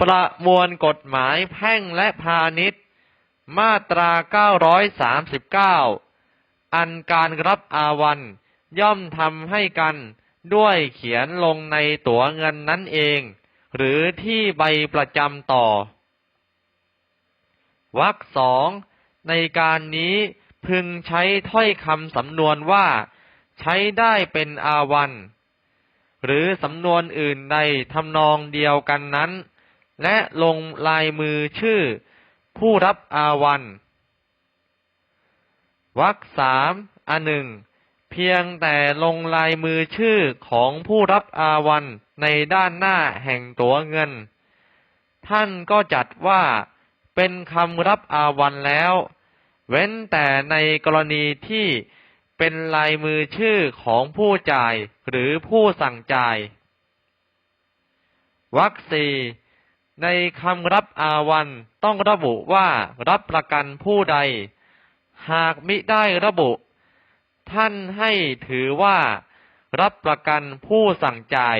ประมวลกฎหมายแพ่งและพาณิชย์ มาตรา 939 อันการรับอาวัน ย่อมทำให้กันด้วยเขียนลงในตั๋วเงินนั้นเอง หรือที่ใบประจำต่อวรรคสองในการนี้พึงใช้ถ้อยคำสำนวนว่า ใช้ได้เป็นอาวัน หรือสำนวนอื่นใดทำนองเดียวกันนั้น และลงลายมือชื่อผู้รับอาวันวรรคสามอันหนึ่ง เพียงแต่ลงลายมือชื่อของผู้รับอาวันในด้านหน้าแห่งตั๋วเงิน ท่านก็จัดว่าเป็นคำรับอาวันแล้ว เว้นแต่ในกรณีที่เป็นลายมือชื่อของผู้จ่ายหรือผู้สั่งจ่ายวรรคสี่ ในคำรับอาวันต้องระบุว่ารับประกันผู้ใด หากมิได้ระบุ ท่านให้ถือว่า รับประกันผู้สั่งจ่าย